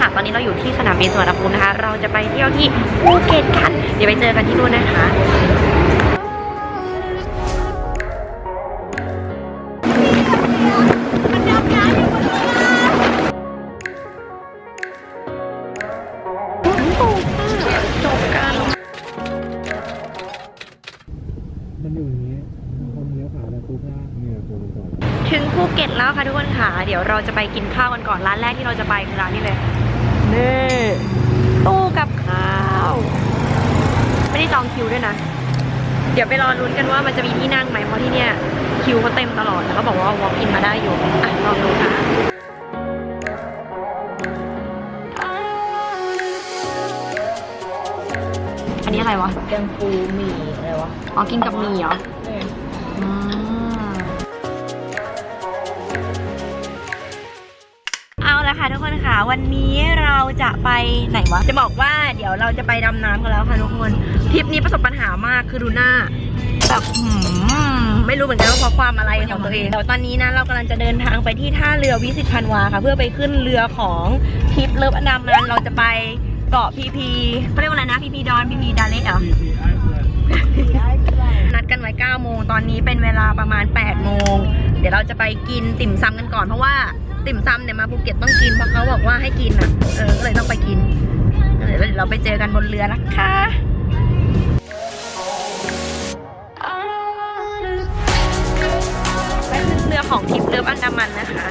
ค่ะ ตอนนี้เราอยู่ที่สนามบินสุวรรณภูมินะคะ เราจะไปเที่ยวที่ภูเก็ตกัน เดี๋ยวไปเจอกันที่นู่นนะคะจบกันมันอยู่อย่างนี้คนเลี้ยวขวาแล้วปุ๊บนะเนี่ยตัวมันก่อนถึงภูเก็ตแล้วค่ะทุกคนค่ะ เดี๋ยวเราจะไปกินข้าวกันก่อน ร้านแรกที่เราจะไปคือร้านนี้เลย นี่ตู้กับข้าว ไม่ได้จองคิวด้วยนะ เดี๋ยวไปรอลุ้นกันว่ามันจะมีที่นั่งไหมเพราะที่เนี่ยคิวเขาเต็มตลอดแต่เขาบอกว่า walk in มาได้อยู่อะลองดูค่ะอันนี้อะไรวะ แกงปูหมี่อะไรวะ อ๋อ กินกับหมี่เหรอ ค่ะทุกคนค่ะ วันนี้เราจะไปไหนวะ จะบอกว่าเดี๋ยวเราจะไปดำน้ำกันแล้วค่ะทุกคนทริปนี้ประสบปัญหามากคือดูหน้าแบบหืมไม่รู้เหมือนกันว่าเพราะความอะไรของตัวเองแต่ตอนนี้นะเรากำลังจะเดินทางไปที่ท่าเรือวิสิตพันวาค่ะ เพื่อไปขึ้นเรือของทริปเลิฟอันดามันเราจะไปเกาะพีพีเขาเรียกว่าอะไรนะพีพีดอนพีพีดาเล็กเหรอ นัดกันไว้9โมงตอนนี้เป็นเวลาประมาณ8โมงเดี๋ยวเราจะไปกินติ่มซำกันก่อนเพราะว่าติ่มซำเนี่ยมาภูเก็ตต้องกินเพราะเขาบอกว่าให้กินอะเออก็เลยต้องไปกินเดี๋ยวเราไปเจอกันบนเรือนะคะไปขึ้นเรือของทริปเรืออันดามันนะคะ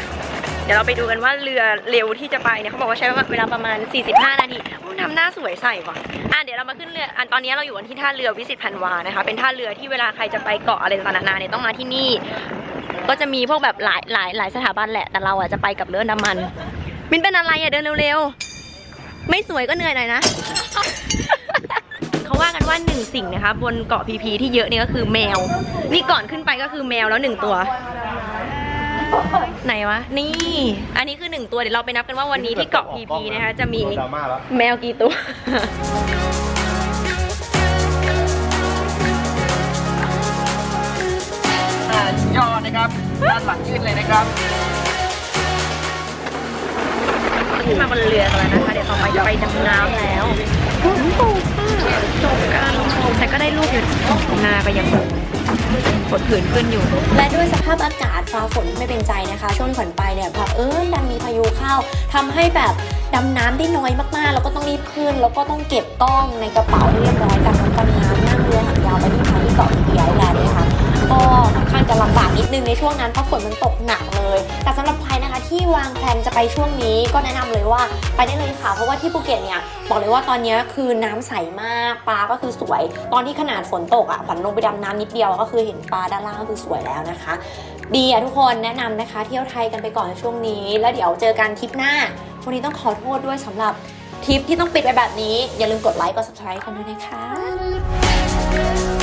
ดี๋ยวเราไปดูกันว่าเรือเร็วที่จะไปเนี่ยเขาบอกว่าใช้เวลาประมาณ 45 นาทีอู้ทำหน้าสวยใส่ว่ะอะเดี๋ยวเรามาขึ้นเรืออันตอนนี้เราอยู่กันที่ท่าเรือวิสิตพันวานะคะ เป็นท่าเรือที่เวลาใครจะไปเกาะอะไรต่างๆเนี่ยต้องมาที่นี่ ก็จะมีพวกแบบหลายหลายหลายสถาบันแหละ แต่เราอะจะไปกับเรือน้ำมัน มินเป็นอะไรอะเดินเร็วๆ ไม่สวยก็เหนื่อยหน่อยนะเขาว่ากันว่าหนึ่งสิ่งนะคะ บนเกาะพีพีที่เยอะเนี่ยก็คือแมว นี่ก่อนขึ้นไปก็คือแมวแล้วหนึ่งตัว ไหนวะ นี่ อันนี้คือหนึ่งตัวเดี๋ยวเราไปนับกันว่าวันนี้ที่เกาะพีพีนะคะ จะมีแมวกี่ตัวย่อนะครับ ด้านหลังยืดเลยนะครับ ขึ้นมาบนเรือกันแล้วนะคะ เดี๋ยวต่อไปจะไปดำน้ำแล้วฝนตกค่ะจบกันแต่ก็ได้รูปอยู่หน้าก็ยัง ฝนผื่นขึ้นอยู่ และด้วยสภาพอากาศฟ้าฝนที่ไม่เป็นใจนะคะ ช่วงที่ขนไปเนี่ยแบบเออดันมีพายุเข้าทำให้แบบดำน้ำได้น้อยมากๆ แล้วก็ต้องรีบขึ้น แล้วก็ต้องเก็บกล้องในกระเป๋าให้เรียบร้อยกับน้องดำน้ำนั่งเรือหางยาวไปที่ทางที่เกาะพีพีไอแลนด์นะคะก็ค่อนข้างจะลำบากนิดนึงในช่วงนั้นเพราะฝนมันตกหนักเลย แต่สำหรับ วางแผนจะไปช่วงนี้ก็แนะนำเลยว่าไปได้เลยค่ะ เพราะว่าที่ภูเก็ตเนี่ยบอกเลยว่าตอนนี้คือน้ำใสมากปลาก็คือสวย ตอนที่ขนาดฝนตกอะขวัญลงไปดำน้ำนิดเดียวก็คือเห็นปลาด้านล่างก็คือสวยแล้วนะคะ ดีอะทุกคนแนะนำนะคะ เที่ยวไทยกันไปก่อนในช่วงนี้ แล้วเดี๋ยวเจอกันทริปหน้าวันนี้ต้องขอโทษด้วยสำหรับทริปที่ต้องปิดไปแบบนี้ อย่าลืมกดไลค์กด subscribe กันด้วยนะคะ